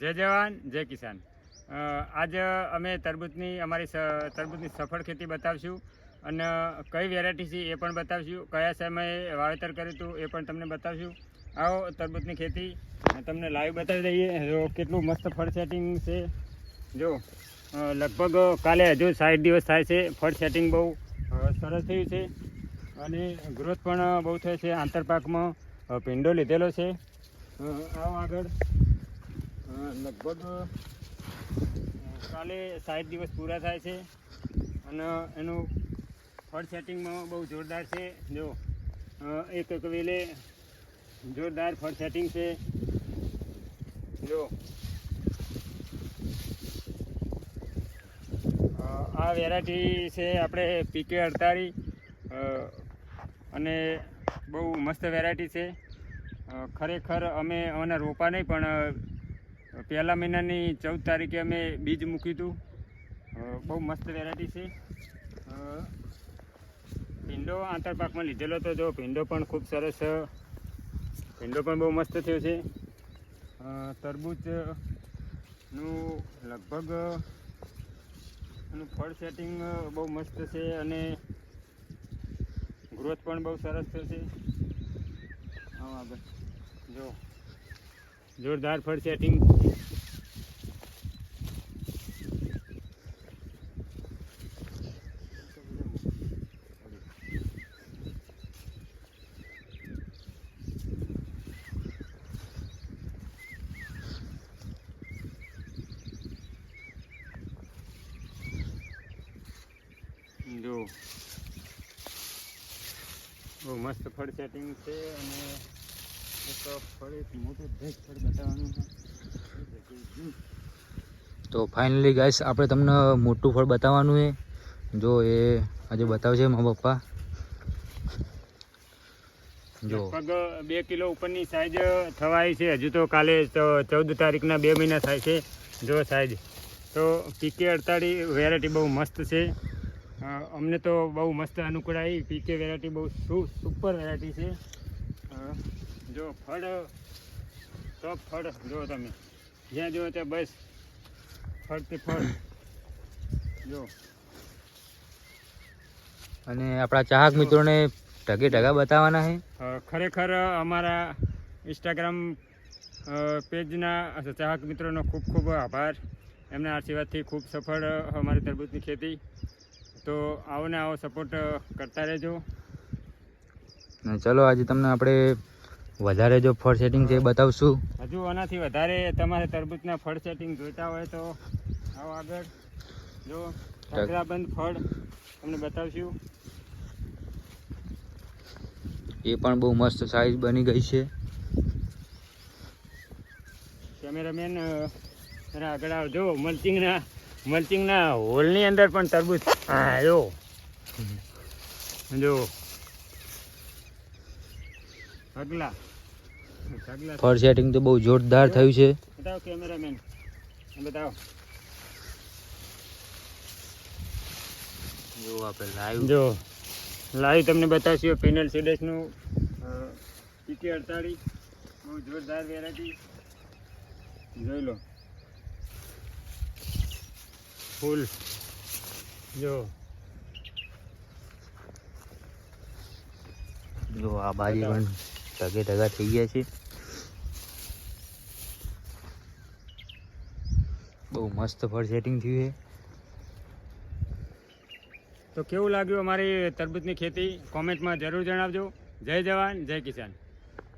જય જવાન, જય કિસાન. આજ અમે તરબૂચની અમારી તરબૂચની સફળ ખેતી બતાવશું અને કઈ વેરાયટી છે એ પણ બતાવશું. કયા સમયે વાવેતર કર્યું હતું એ પણ તમને બતાવશું. આવો તરબૂચની ખેતી. તમને લાઈવ બતાવી દઈએ. જો કેટલું મસ્ત ફળ સેટિંગ છે. જો લગભગ કાલે હજુ સાઠ દિવસ થાય છે. ફળ સેટિંગ બહુ સરસ થયું છે. અને ગ્રોથ પણ બહુ થાય છે. આંતરપાકમાં પિંડો લીધેલો છે. આવો આગળ. લગભગ કાલે સાઠ દિવસ પૂરા થાય છે અને એનું ફળ સેટિંગમાં બહુ જોરદાર છે. જો એક એક વેલે જોરદાર ફળ સેટિંગ છે. જો આ વેરાયટી છે આપણે પીકે અડતાળી અને બહુ મસ્ત વેરાયટી છે. ખરેખર અમે અમારા રોપા નહીં, પણ પહેલા મહિનાની ચૌદ તારીખે અમે બીજ મૂક્યું હતું. બહુ મસ્ત વેરાયટી છે. ભીંડો આંતરપાકમાં લીધેલો તો જો, ભીંડો પણ ખૂબ સરસ ભીંડો પણ બહુ મસ્ત થયો છે. તરબૂચનું તરબૂચ લગભગ એનું ફળ સેટિંગ બહુ મસ્ત છે અને ગ્રોથ પણ બહુ સરસ થયો છે. હા આગળ, જો. જોરદાર ફળ સેટિંગ જો. બહુ મસ્ત ફળ સેટિંગ છે અને તો ફાઇનલી ગાઈસ આપણે તમને મોટું ફળ બતાવવાનું છે. જો એ આજે બતાવશે મા પપ્પા. જો. બે કિલો ઉપરની સાઈઝ થવાય છે. હજુ તો કાલે ચૌદ તારીખના બે મહિના થાય છે જો સાઈઝ તો પીકે અડતાળી વેરાયટી બહુ મસ્ત છે. અમને તો બહુ મસ્ત અનુકૂળ આવી. પીકે વેરાયટી બહુ સુપર વેરાયટી છે. જો ફળ તો ફળ જો તમે. જ્યાં જુઓ ત્યાં બસ ફળ તે ફળ. જો. અને આપણા ચાહક મિત્રોને ઢગે ઢગા બતાવવાના છે. ખરેખર અમારા ઇન્સ્ટાગ્રામ પેજના ચાહક મિત્રોનો ખૂબ ખૂબ આભાર. એમના આશીર્વાદથી ખૂબ સફળ અમારી તરબૂચની ખેતી. તો આવો ને આવો સપોર્ટ કરતા રહેજો. ચલો આજે તમને આપણે વધારે જો ફળ સેટિંગ છે એ બતાવશું. હજુ આનાથી વધારે તમારે તરબૂચના ફળ સેટિંગ જોઈતા હોય તો આવો આગળ. જો ઢગલાબંધ ફળ તમને બતાવશું. એ પણ બહુ મસ્ત સાઈઝ બની ગઈ છે. કેમેરામેન આગળ આવજો મલ્ચિંગના મલ્ચિંગના હોલની અંદર પણ તરબૂચ. હા જો. જો. ફળ સેટિંગ તો બહુ જોરદાર થયું છે. બતાવો કેમેરામેન. બતાવો. જો આપણે લાઈવ જો. લાઈવ તમને બતાવશું પેનલ સીડસનું પીટી અડતાળી બહુ જોરદાર વેરાયટી જોઈ લો. ફૂલ જો. જો આ બાજી પણ ઢગે ઢગા થઈ ગયા છે. બહુ મસ્ત ફળ સેટિંગ થયું છે. તો કેવું લાગ્યું અમારી તરબૂચની ખેતી? કોમેન્ટમાં જરૂર જણાવજો. જય જવાન, જય કિસાન.